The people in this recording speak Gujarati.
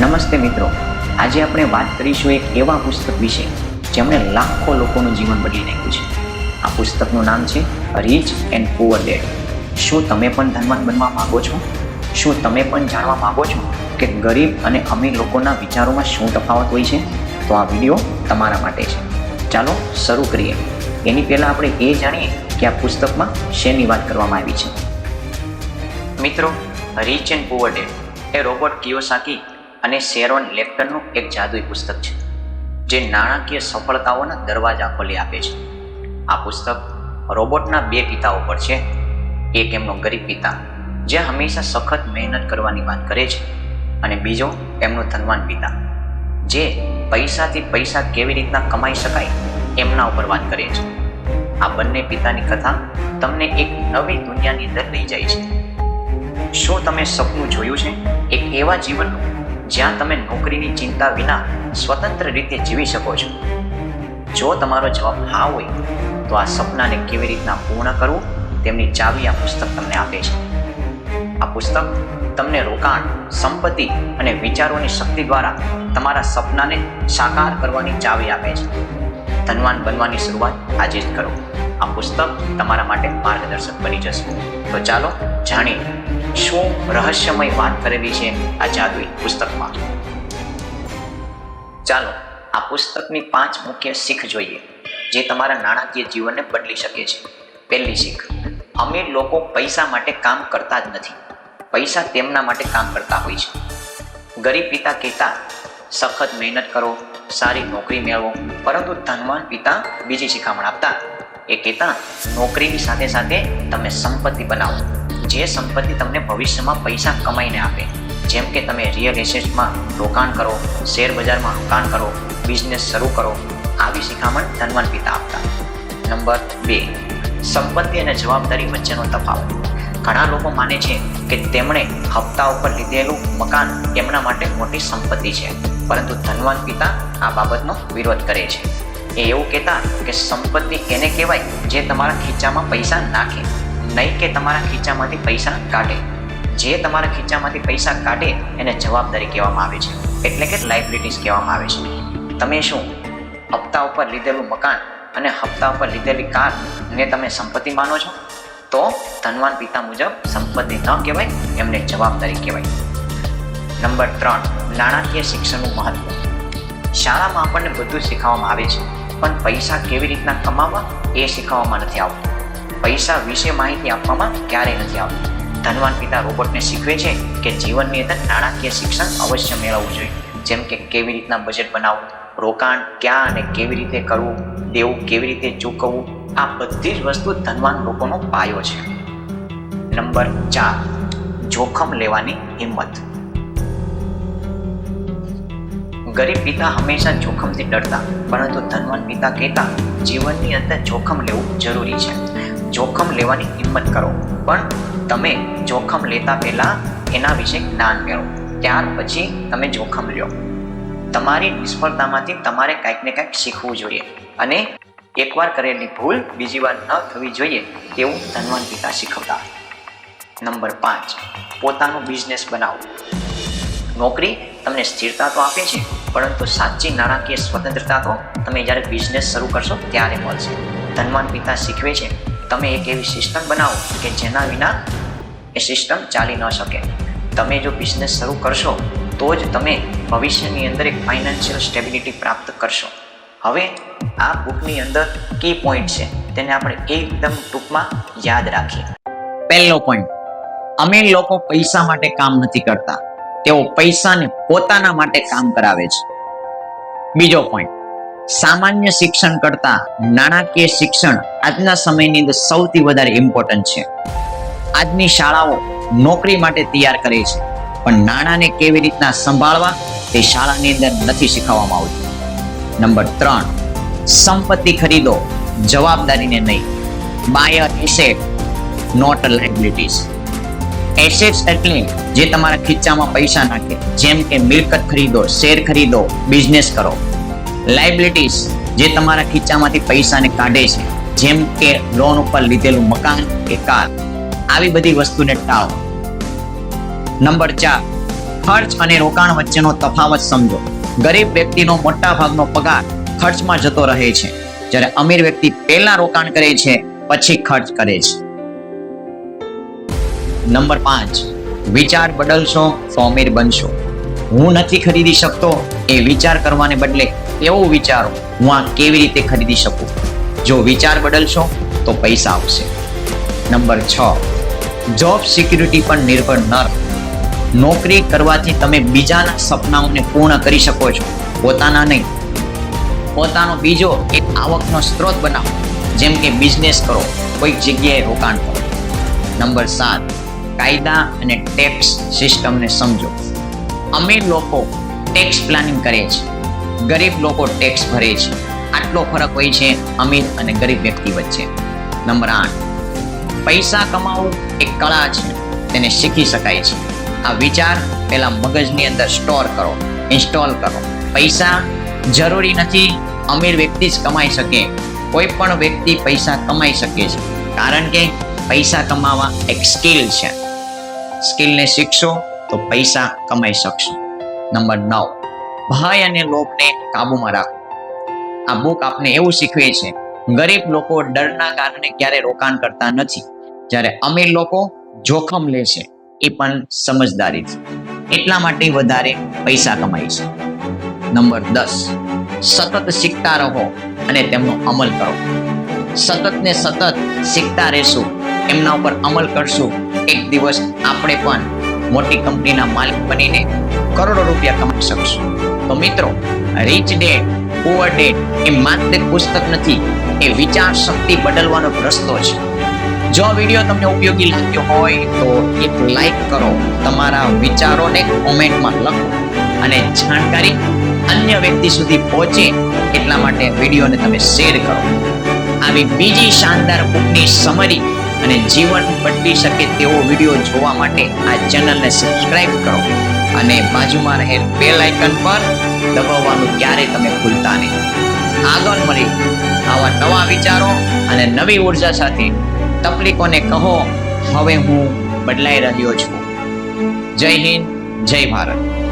નમસ્તે મિત્રો. આજે આપણે વાત કરીશું એક એવા પુસ્તક વિશે જેમણે લાખો લોકોનું જીવન બદલી નાખ્યું છે. આ પુસ્તકનું નામ છે રીચ એન્ડ પુઅર ડેડ શું તમે પણ ધનવાન બનવા માગો છો? શું તમે પણ જાણવા માંગો છો કે ગરીબ અને અમીર લોકોના વિચારોમાં શું તફાવત હોય છે? તો આ વીડિયો તમારા માટે છે. ચાલો શરૂ કરીએ. એની પહેલાં આપણે એ જાણીએ કે આ પુસ્તકમાં શેની વાત કરવામાં આવી છે. મિત્રો રીચ એન્ડ પુઅર ડેડ એ રોબર્ટ કિયોસાકી અને શેરોન લેપ્ટનનું એક જાદુઈ પુસ્તક છે, જે નાણાકીય સફળતાઓના દરવાજા ખોલી આપે છે. આ પુસ્તક રોબોટના બે પિતાઓ પર છે, એક એમનો ગરીબ પિતા, જે હંમેશા સખત મહેનત કરવાની વાત કરે છે, અને બીજો એમનો ધનવાન પિતા, જે પૈસાથી પૈસા કેવી રીતના કમાઈ શકાય એમના ઉપર વાત કરે છે. આ બંને પિતાની કથા તમને એક નવી દુનિયાની અંદર લઈ જાય છે. શું તમે સપનું જોયું છે? એક એવા જીવનનું જ્યાં તમે નોકરીની ચિંતા વિના સ્વતંત્ર રીતે જીવી શકો છો. જો તમારો જવાબ હા હોય, તો આ સપનાને કેવી રીતના પૂર્ણ કરવું, તેમની ચાવી આ પુસ્તક તમને આપે છે. આ પુસ્તક તમને રોકાણ, સંપત્તિ અને વિચારોની શક્તિ દ્વારા તમારા સપનાને સાકાર કરવાની ચાવી આપે છે. ધનવાન બનવાની શરૂઆત આજે જ કરો. આ પુસ્તક તમારા માટે માર્ગદર્શક બની જશે. તો ચાલો જાણીએ શું રહસ્યમય વાત કરેલી છે આ જાદુઈ પુસ્તકમાં? ચાલો, આ પુસ્તકની પાંચ મુખ્ય શીખ જોઈએ, જે તમારા નાણાકીય જીવનને બદલી શકે છે. પહેલી શીખ, અમીર લોકો પૈસા માટે કામ કરતા જ નથી. પૈસા તેમના માટે કામ કરતા હોય છે. ગરીબ પિતા કહેતા, સખત મહેનત કરો, સારી નોકરી મેળવો. પરંતુ ધનવાન પિતા બીજી શિખામણ આપતા. એ કહેતા, નોકરીની સાથે સાથે તમે સંપત્તિ બનાવો. જે સંપત્તિ તમને ભવિષ્યમાં પૈસા કમાઈને આપે. જેમ કે તમે રિયલ એસેટ્સમાં રોકાણ કરો, શેર બજારમાં રોકાણ કરો બિઝનેસ શરૂ કરો, આવી શિખામણ ધનવાન પિતા આપતા. નંબર બે, સંપત્તિ અને જવાબદારી વચ્ચેનો તફાવત. ઘણા લોકો માને છે કે તેમણે હપ્તા ઉપર લીધેલું મકાન એમના માટે મોટી સંપત્તિ છે, પરંતુ ધનવાન પિતા આ બાબતનો વિરોધ કરે છે. એ એવું કહેતા કે સંપત્તિ એને કહેવાય જે તમારા ખીચામાં પૈસા નાખે. નહીં કે તમારા ખીચામાંથી પૈસા કાઢે. જે તમારા ખીચામાંથી પૈસા કાઢે, એને જવાબદારી કહેવામાં આવે છે. એટલે કે લાઇબિલિટીઝ કહેવામાં આવે છે. તમે શું હપ્તા ઉપર લીધેલું મકાન અને હપ્તા ઉપર લીધેલી કાર ને તમે સંપત્તિ માનો છો? તો ધનવાન પિતા મુજબ સંપત્તિ ન કહેવાય, એમને જવાબદારી કહેવાય. નંબર ત્રણ, નાણાકીય શિક્ષણનું મહત્વ. શાળામાં આપણને બધું શીખવવામાં આવે છે. પણ પૈસા કેવી રીતના કમાવવા એ શીખવવામાં નથી આવતું. પૈસા વિશે માહિતી આપવામાં ક્યારેય નથી આવતી. ધનવાન પિતા રોબોટને શીખવે છે કે જીવનની અંદર નાણાકીય શિક્ષણ અવશ્ય મેળવવું જોઈએ. જેમ કે કેવી રીતના બજેટ બનાવવું, રોકાણ ક્યાં અને કેવી રીતે કરવું, દેવું કેવી રીતે ચૂકવવું, આ બધી જ વસ્તુ ધનવાન લોકોનો પાયો છે. નંબર ચાર, જોખમ લેવાની હિંમત. ગરીબ પિતા હંમેશા જોખમથી ડરતા, પરંતુ ધનવાન પિતા કહેતા, જીવનની અંદર જોખમ લેવું જરૂરી છે. જોખમ લેવાની હિંમત કરો. પણ તમે જોખમ લેતા પહેલાં એના વિશે જ્ઞાન મેળવો. ત્યાર પછી તમે જોખમ લ્યો. તમારી નિષ્ફળતામાંથી તમારે કંઈક ને કાંઈક શીખવું જોઈએ. અને એકવાર કરેલી ભૂલ બીજી વાર ન થવી જોઈએ તેવું ધનવાન પિતા શીખવતા. નંબર પાંચ, પોતાનું બિઝનેસ બનાવો. નોકરી તમને સ્થિરતા તો આપે છે, પરંતુ સાચી નાણાકીય સ્વતંત્રતા તો તમે જ્યારે બિઝનેસ શરૂ કરશો ત્યારે મળશે. ધનવાન પિતા શીખવે છે તમે એક એવી સિસ્ટમ બનાવો કે જેના વિના એ સિસ્ટમ ચાલી ન શકે. તમે જો બિઝનેસ શરૂ કરશો, તો જ તમે ભવિષ્યની અંદર એક ફાઇનાન્શિયલ સ્ટેબિલિટી પ્રાપ્ત કરશો. હવે આ બુકની અંદર કી પોઈન્ટ છે, તેને આપણે એકદમ ટૂંકમાં યાદ રાખીએ. પહેલો પોઈન્ટ અમીર લોકો પૈસા માટે કામ નથી કરતા. તેઓ પૈસાને પોતાના માટે કામ કરાવે છે. બીજો પોઈન્ટ સામાન્ય શિક્ષણ કરતા નાણાકીય શિક્ષણ આજના સમયની અંદર સૌથી વધારે ઇમ્પોર્ટન્ટ છે. આજની શાળાઓ નોકરી માટે તૈયાર કરે છે, પણ નાણાંને કેવી રીતના સંભાળવા તે શાળાની અંદર નથી શીખવવામાં આવતું. નંબર ત્રણ, સંપત્તિ ખરીદો, જવાબદારીને નહીં. Buyer asset not liabilities assets એટલે જે તમારા ખીચામાં પૈસા નાખે, જેમ કે મિલકત ખરીદો, શેર ખરીદો બિઝનેસ કરો. લાયબિલિટીઝ જે તમારા ખીચામાંથી પૈસાને કાઢે છે. જેમ કે લોન ઉપર લીધેલું મકાન કે કાર. આવી બધી વસ્તુને ટાળો. નંબર ચાર, ખર્ચ અને રોકાણ વચ્ચેનો તફાવત સમજો. ગરીબ વ્યક્તિનો મોટા ભાગનો પગાર ખર્ચમાં જતો રહે છે. જ્યારે અમીર વ્યક્તિ પહેલા રોકાણ કરે છે, પછી ખર્ચ કરે છે. નંબર પાંચ, વિચાર બદલશો તો અમીર બનશો. હું નથી ખરીદી શકતો, એ વિચાર કરવાને બદલે એવું વિચારો હું આ કેવી રીતે ખરીદી શકું? જો વિચાર બદલશો, તો પૈસા આવશે. નંબર છ જોબ સિક્યુરિટી પર નિર્ભર ન નોકરી કરવાથી તમે બીજાના સપનાઓને પૂર્ણ કરી શકો છો. પોતાના નહીં. પોતાનો બીજો એક આવકનો સ્ત્રોત બનાવો, જેમ કે બિઝનેસ કરો, કોઈક જગ્યાએ રોકાણ કરો. નંબર સાત, કાયદા અને ટેક્સ સિસ્ટમને સમજો. અમે લોકો ટેક્સ પ્લાનિંગ કરે છે ગરીબ લોકો ટેક્સ ભરે છે. આટલો ફરક હોય છે અમીર અને ગરીબ વ્યક્તિ વચ્ચે. નંબર આઠ, પૈસા કમાવું એક કળા છે, તેને શીખી શકાય છે. આ વિચાર પેલા મગજની અંદર સ્ટોર કરો ઇન્સ્ટોલ કરો. પૈસા જરૂરી નથી, અમીર વ્યક્તિ જ કમાઈ શકે. કોઈ પણ વ્યક્તિ પૈસા કમાઈ શકે છે. કારણ કે પૈસા કમાવા એક સ્કિલ છે. સ્કિલને શીખશો તો પૈસા કમાઈ શકશો. નંબર નવ ભય અને લોભને કાબુમાં રાખો. આ બુક આપને એવું શીખવે છે, ગરીબ લોકો ડરના કારણે ક્યારે રોકાણ કરતા નથી. જ્યારે અમીર લોકો જોખમ લે છે, એ પણ સમજદારીથી એટલા માટે વધારે પૈસા કમાય છે. નંબર દસ, સતત શીખતા રહો અને તેમનો અમલ કરો. સતત ને સતત શીખતા રહેશું, એમના ઉપર અમલ કરશું. એક દિવસ આપણે પણ મોટી કંપનીના માલિક બનીને કરોડો રૂપિયા કમાઈ શકશું. તો મિત્રો રીચ ડેડ પુઅર ડેડ એ માત્ર પુસ્તક નથી, એ વિચાર શક્તિ બદલવાનો રસ્તો છે. જો વીડિયો તમને ઉપયોગી લાગ્યો હોય તો એક લાઈક કરો, તમારા વિચારોને કોમેન્ટમાં લખો અને જાણકારી અન્ય વ્યક્તિ સુધી પહોંચે એટલા માટે વિડીયોને તમે શેર કરો. આવી બીજી શાનદાર બુકની સમરી અને જીવન બદલી શકે તેવો વીડિયો જોવા માટે આ ચેનલને સબસ્ક્રાઇબ કરો. અને બાજુમાં રહેલ બેલ આઇકન પર દબાવવાનું ક્યારે તમે ભૂલતા નહીં. આગળ મળી આવા નવા વિચારો અને નવી ઊર્જા સાથે તકલીફોને કહો, હવે હું બદલાઈ રહ્યો છું. જય હિન્દ, જય ભારત.